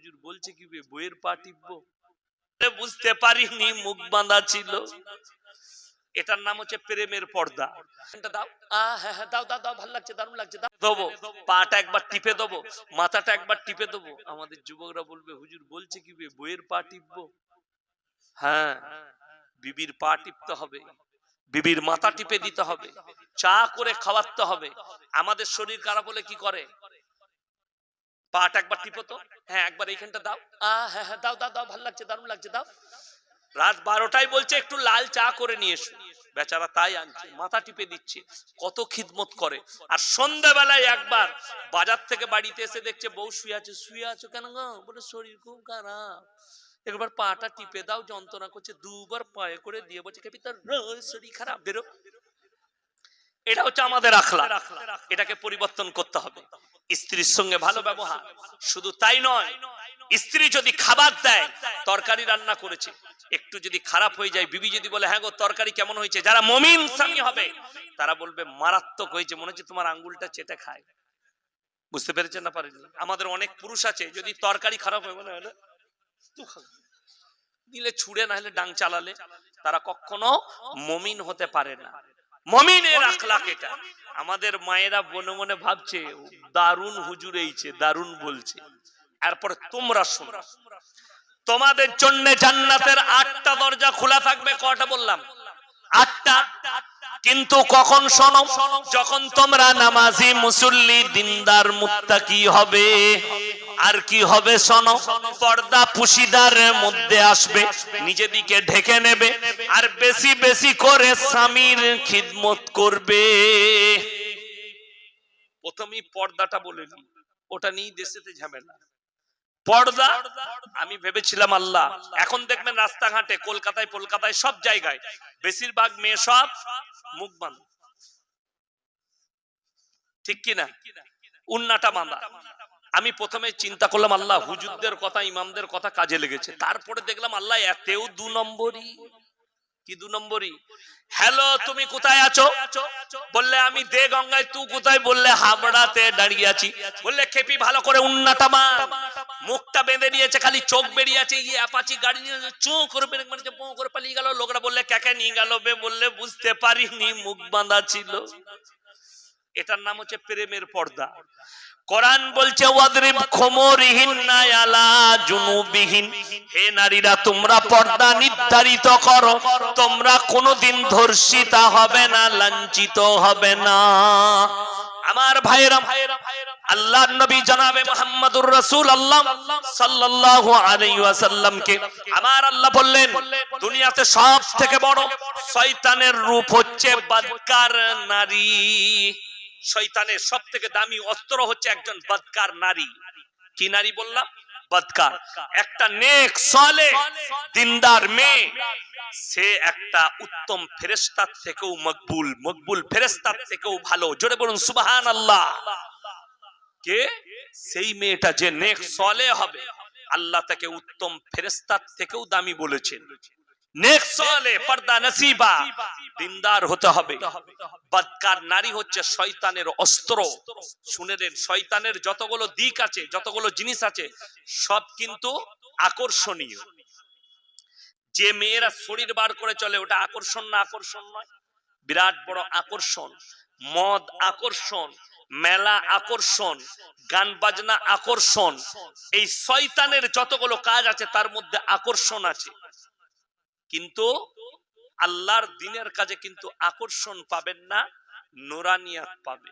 হুজুর বলছে কি বইয়ের পা টিপবো? বুঝতে পারিনি মুখ বাঁধা ছিল। এটার নাম হচ্ছে প্রেমের পর্দা। দাও। হ্যাঁ হ্যাঁ দাও দাও দাও ভালো লাগছে দারুণ লাগছে দেবো পাটা একবার টিপে দেবো মাথাটা একবার টিপে দেবো। আমাদের যুবকরা বলবে হুজুর বলছে কি বইয়ের পা টিপবো? হ্যাঁ বিবির পা টিপতে হবে বিবির মাথা টিপে দিতে হবে চা করে খাওয়াতে হবে। আমাদের শরীর খারাপ হলে কি করে? পাটা একবার টিপো তো। হ্যাঁ একবার এইখানটা দাও। আ হ্যাঁ হ্যাঁ দাও দাও দাও, ভালো লাগছে, দারুণ লাগছে, দাও। রাত বারোটায় বলছে, একটু লাল চা করে নিয়ে এসো। বেচারা তাই আনছে, মাথা টিপে দিচ্ছে, কত খিদমত করে। আর সন্ধ্যাবেলায় একবার বাজার থেকে বাড়িতে এসে দেখছে, বউ শুয়ে আছে, শুয়ে আছো কেন বলে, শরীর খুব খারাপ। একবার পাটা টিপে দাও, যন্ত্রণা করছে, দুবার পায়ে করে দিয়ে বলছে কেপি তার শরীর খারাপ, বেরো। এটা হচ্ছে আমাদের আখলা। এটাকে পরিবর্তন করতে হবে। স্ত্রীর সঙ্গে ভালো ব্যবহার। শুধু তাই নয়, স্ত্রী যদি খাবার দেয়, তরকারি রান্না করেছে। একটু যদি খারাপ হয়ে যায়, বিবি যদি বলে হ্যাঁ গো, তরকারি কেমন হয়েছে? যারা মমিন স্বামী হবে, তারা বলবে, মারাত্মক হয়েছে, মনে হচ্ছে তোমার আঙ্গুলটা চেটে খায়। বুঝতে পেরেছেন না পারেনি আমাদের অনেক পুরুষ আছে, যদি তরকারি খারাপ হয় খা। দিলে ছুড়ে, না হলে ডাং চালালে, তারা কখনো মমিন হতে পারে না। মমিনের আখলাক এটা। আমাদের মায়েরা মনে মনে ভাবছে, দারুণ হুজুর এইছে, দারুণ বলছে। এরপর তোমরা শোনো। তোমাদের জন্য জান্নাতের আটটা দরজা খোলা থাকবে, কটা বললাম? আটটা। কিন্তু কখন শোনো? যখন তোমরা নামাজি, মুসল্লি, দিনদার, মুত্তাকি হবে, আর কি হবে শোনো? পর্দা পুশিদার মধ্যে আসবে, নিজেদিকে ঢেকে নেবে আর বেশি বেশি করে স্বামীর খিদমত করবে। প্রথমেই পর্দাটা বলে নি, ওটা নিয়ে দেশেতে ঝামেলা। পর্দা, আমি ভেবেছিলাম আল্লাহ, এখন দেখবেন রাস্তাঘাটে, কলকাতায় কলকাতায় সব জায়গায়, বেশিরভাগ মেয়ে সব মুখ বাঁধ। ঠিক কি না? উন্নাটা বাঁধা। আমি প্রথমে চিন্তা করলাম, আল্লাহ, হুজুরদের কথা, ইমামদের কথা কাজে লেগেছে। তারপরে দেখলাম, আল্লাহ, এতেও দু নম্বরই। কি দু নম্বরই? হ্যালো, তুমি কোথায় আছো? বললে, আমি দে গঙ্গায় তুই কোথায়? বললে, হাবড়াতে দাঁড়িয়ে আছি। বললে, খেপি ভালো করে উন্নাটা মা। মুখটা বেঁধে নিয়েছে, খালি চোখ বেরিয়ে আছে ইয়ে অ্যাপাচি গাড়ি নিয়ে চো করে বেরে মানে পো করে পালিয়ে গেল। লোকরা বললে, কাকে নিয়ে গেল বে? বললে, বুঝতে পারিনি, মুখ বাঁধা ছিল। এটার নাম হচ্ছে প্রেমের পর্দা। কোরআন বলছে, ওয়াদরিব খমরিহীন আলা জুনুবিহীন। হে নারীরা, তোমরা পর্দা নির্ধারিত করো। তোমরা কোনোদিন ধর্ষিতা হবে না, লাঞ্ছিত হবে না। আমার ভাইরা আল্লাহ নবী জনাবে মুহাম্মদুর রাসূল আল্লাহ সাল্লাল্লাহু আলাইহি ওয়াসাল্লামকে আমার আল্লাহ বললেন, দুনিয়াতে সব থেকে বড় শয়তানের রূপ হচ্ছে বদকার নারী। শয়তানের সব থেকে দামি অস্ত্র হচ্ছে একজন বদকার নারী। কি নারী বললাম? বদকার। একটা নেক, সালে দিনদার মেয়ে, সে একটা উত্তম ফেরেস্তার থেকেও মকবুল মকবুল ফেরেস্তার থেকেও ভালো। জোরে বলুন সুবাহান আল্লাহ কে? সেই মেয়েটা যে নেক, সলে হবে। আল্লাহ তাকে উত্তম ফেরেস্তার থেকেও দামি বলেছেন। পর্দা নসিবা। দিনদার হতে হবে। বদকার নারী হচ্ছে শয়তানের অস্ত্র। শুনে নেন শয়তানের যতগুলো দিক আছে, যতগুলো জিনিস আছে, সব কিন্তু আকর্ষণীয়। যে মেয়েরা শরীর বার করে চলে, ওটা আকর্ষণ না আকর্ষণ নয়? বিরাট বড় আকর্ষণ, মদ আকর্ষণ, মেলা আকর্ষণ, গান বাজনা আকর্ষণ, এই শয়তানের যতগুলো কাজ আছে, তার মধ্যে আকর্ষণ আছে। কিন্তু আল্লাহর দিনের কাজে কিন্তু আকর্ষণ পাবেন না নোরানিয়াত পাবে